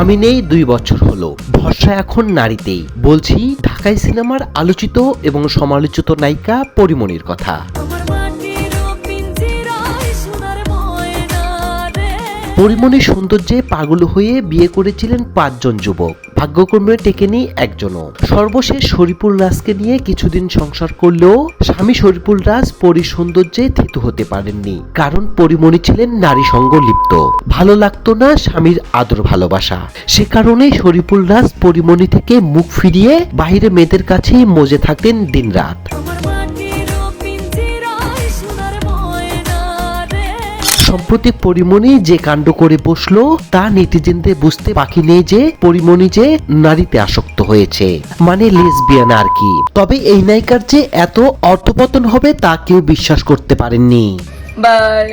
স্বামী নেই দুই বছর হলো। ভরসা এখন নারীতেই। বলছি, ঢাকাই সিনেমার আলোচিত এবং সমালোচিত নায়িকা পরিমণির কথা। পরিমণির সৌন্দর্যে পাগল হয়ে বিয়ে করেছিলেন পাঁচজন যুবক। ভাগ্যক্রমে টেকেনি একজনও। সর্বশেষ শরীফুল রাজকে নিয়ে কিছুদিন সংসার করলেও স্বামী শরীফুল রাজ পরি সৌন্দর্যে থিতু হতে পারেননি। কারণ পরিমণি ছিলেন নারী সঙ্গ লিপ্ত। ভালো লাগতো না স্বামীর আদর ভালোবাসা। সে কারণে শরীফুল রাজ পরিমণি থেকে মুখ ফিরিয়ে বাইরে মেয়েদের কাছেই মজে থাকতেন দিনরাত। সম্প্রতি পরিমণি যে কাণ্ড করে বসল তা নেটিজেনদের বুঝতে বাকি নেই যে পরিমণি যে নারীতে আসক্ত হয়েছে মানে লেসবিয়ান আর কি। তবে এই নায়িকার যে এত অর্থপতন হবে তা কেউ বিশ্বাস করতে পারেননি। বাই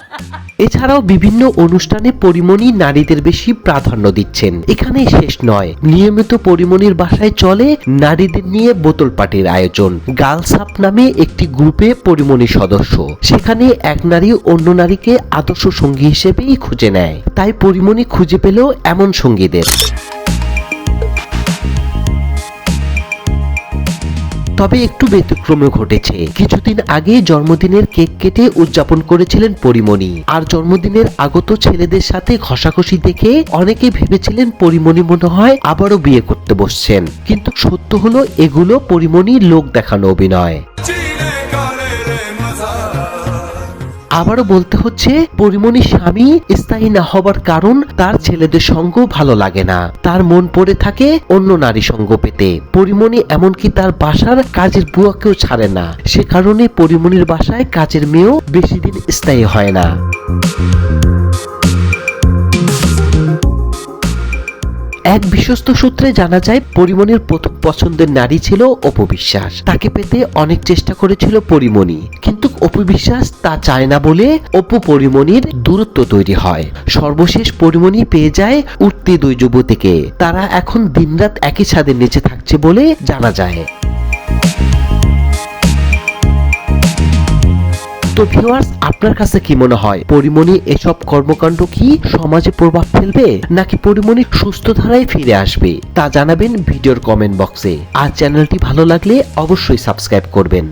এছাড়াও বিভিন্ন অনুষ্ঠানে পরিমণি নারীদের বেশি প্রাধান্য দিচ্ছেন। এখানে শেষ নয়। নিয়মিত পরিমণির বাসায় চলে নারীদের নিয়ে বোতল পার্টির আয়োজন। গার্লস আপ নামে একটি গ্রুপে পরিমণি সদস্য। সেখানে এক নারী অন্য নারীকে আদর্শ সঙ্গী হিসেবেই খুঁজে নেয়। তাই পরিমণি খুঁজে পেলেও এমন সঙ্গীদের। তবে একটু ব্যতিক্রমে ঘটেছে। কিছুদিন আগে জন্মদিনের কেক কেটে উদযাপন করেছিলেন পরিমণি। আর জন্মদিনের আগত ছেলেদের সাথে ঘষাঘষি দেখে অনেকে ভেবেছিলেন পরিমণি মনে হয় আবারও বিয়ে করতে বসছেন। কিন্তু সত্য হলো, এগুলো পরিমণি লোক দেখানো অভিনয়। আবারও বলতে হচ্ছে পরিমণির স্বামী স্থায়ী না হবার কারণ তার ছেলেদের সঙ্গ ভালো লাগে না। তার মন পড়ে থাকে অন্য নারী সঙ্গ পেতে। পরিমণি এমনকি তার বাসার কাজের বুয়াকেও ছাড়ে না। সে কারণে পরিমণির বাসায় কাজের মেয়েও বেশি দিন স্থায়ী হয় না। এক বিশ্বস্ত সূত্রে জানা যায় পরিমণির প্রথম পছন্দের নারী ছিল অপবিশ্বাস তাকে পেতে অনেক চেষ্টা করেছিল পরিমণি কিন্তু অপবিশ্বাস তা চায় না বলে অপু পরিমণির দূরত্ব তৈরি হয়। সর্বশেষ পরিমণি পেয়ে যায় উঠতি দুই যুবতীকে। তারা এখন দিনরাত একই ছাদের নিচে থাকছে বলে জানা যায়। তো ভিউয়ার্স আপনার কাছে কি মনে হয়? পরিমণি এসব কর্মকাণ্ড কি সমাজে প্রভাব ফেলবে, নাকি পরিমণি সুস্থ ধারায় ফিরে আসবে? তা জানাবেন ভিডিওর কমেন্ট বক্সে আর চ্যানেলটি ভালো লাগলে অবশ্যই সাবস্ক্রাইব করবেন।